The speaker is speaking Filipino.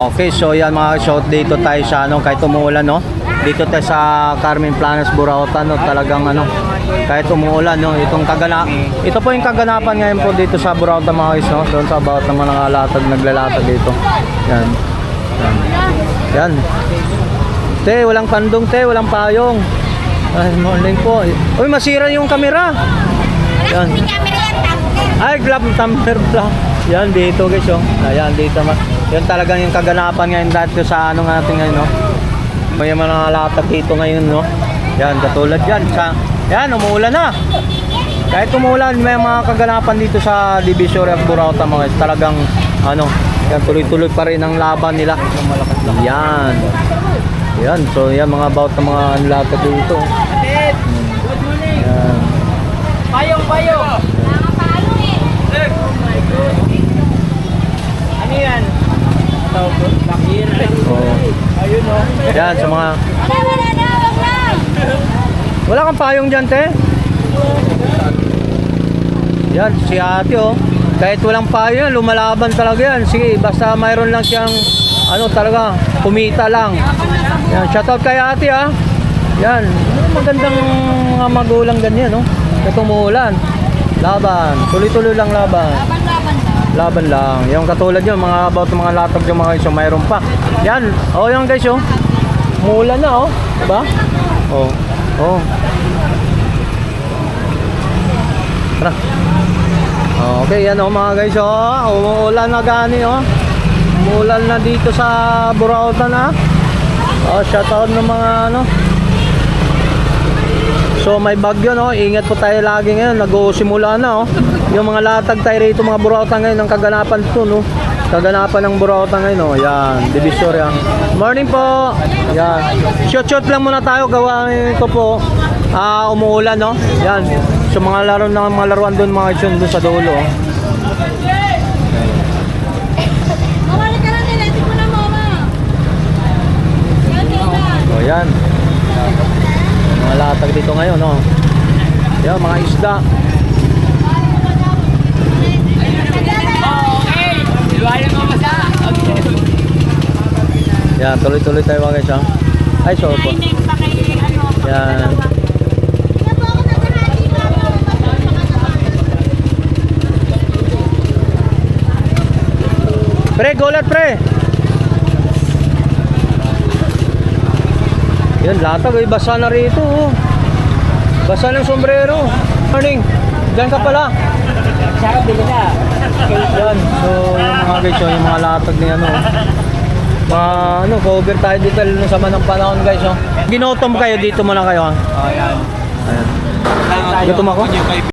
Okay, so yan mga shot dito tayo sa ano, kahit umuulan no. Dito tayo sa Carmen Planas Burautan no, talagang ano, kahit umuulan no, itong kagana ito po yung kaganapan ngayon po dito sa Burautan mga guys no, doon sa about ng mga nakalatag, naglalatag dito. Yan. Yan. Yan. Te, walang pandong te, walang payong. Ay, morning po. Uy, masira yung kamera. Yan. Ay, glove tumbler pala. Yan dito guys, oh. Ayan dito ma. Yan talagang yung kaganapan ngayon dito sa ano natin ngayon, no. May mga latag dito ngayon, no. Yan, katulad yan. Sa, yan, umuulan na. Kahit umuulan, may mga kaganapan dito sa Divisoria of Burauta mga guys. Talagang, ano, yan, tuloy-tuloy pa rin ang laban nila. Yan. Yan, so yan mga about ng mga latag dito. Yan. Payong, payong. Ano yan? Tawag Bakir. Oh. Ayun o. Yan, sa mga Wala kang payong dyan, te? Yan, si ate, oh. Kahit walang payong, lumalaban talaga yan. Sige, basta mayroon lang siyang, ano talaga, kumita lang. Yan, shoutout kay ate, ah. Yan, magandang mga magulang ganyan, no? Ito umuulan. Laban, tuloy-tuloy lang laban. Laban lang. Yung katulad yun, mga about mga latag yung mga iso, mayroon pa. Yan, oh yan guys, oh. Umuulan na, oh. Diba? Oh. Oh. Tara. Oh, Okay, yan oh mga guys, oh. Umuulan na gani, oh. Umuulan na dito sa Burautan, ah. Oh, shoutout ng mga ano. So may bagyo no, ingat po tayo lagi ngayon, nag-uusimula na oh. Yung mga latag tayo rito, mga burautan ngayon, ang kaganapan to no. Kaganapan ng burautan ngayon oh, yan, Divisoria. Morning po. Yan. Shoot-shoot lang muna tayo, gawain ko po. Ah, umuulan no. Yan. So mga laro ng mga laruan doon mga isun doon sa dulo. Oh. So yan. Mga latag dito ngayon oh. Yan, mga isda. Yan, tuloy-tuloy tayo mga guys ha. Ay, so po. Yan. Pre, golat pre. Yan, latag ay basa na rito. oh. Basa ng sombrero. Morning. Diyan ka pala. Sarap din na. Yan. So, yung mga guys, oh, yung mga latag ni ano. Mga ano, cover tayo dito lalo sa manang panahon guys, oh. Ginotom kayo dito muna kayo, ha. Oh, yan. Ayan. Gutom ako.